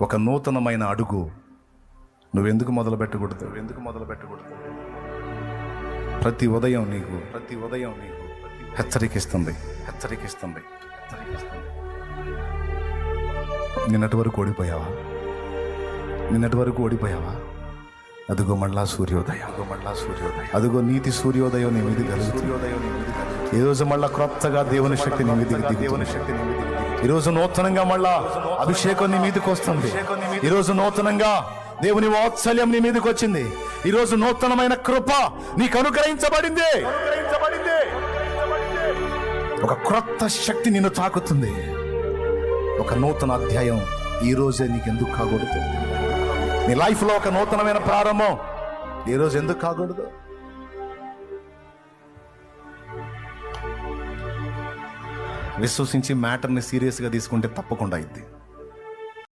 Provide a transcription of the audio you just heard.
ఒక నూతనమైన అడుగు. నువ్వెందుకు మొదలు పెట్టకూడదు ఎందుకు మొదలు పెట్టకూడదు ప్రతి ఉదయం నీకు ప్రతి ఉదయం నీకు హెచ్చరికిస్తుంది హెచ్చరికిస్తుంది నిన్నటి వరకు ఓడిపోయావా? నిన్నటి వరకు ఓడిపోయావా? అదిగో మళ్ళా సూర్యోదయం. అదిగో మళ్ళా సూర్యోదయం. అదిగో నీతి సూర్యోదయం నీ మీద సూర్యోదయం నీ ఈ రోజు మళ్ళా క్రొత్తగా దేవుని శక్తి నీ మీదకి దేవుని శక్తి నీ మీదకి ఈ రోజు నూతనంగా మళ్ళా అభిషేకం నీ మీదకి వస్తుంది. ఈరోజు నూతనంగా దేవుని వాత్సల్యం నీ మీదకి వచ్చింది. ఈరోజు నూతనమైన కృప నీకు అనుగ్రహించబడింది. ఒక క్రొత్త శక్తి నిన్ను తాకుతుంది. ఒక నూతన అధ్యాయం ఈ రోజే నీకు ఎందుకు కాకూడదు? నీ లైఫ్లో ఒక నూతనమైన ప్రారంభం ఈ రోజు ఎందుకు కాకూడదు? విశ్వసించి మ్యాటర్ని సీరియస్గా తీసుకుంటే తప్పకుండా అయింది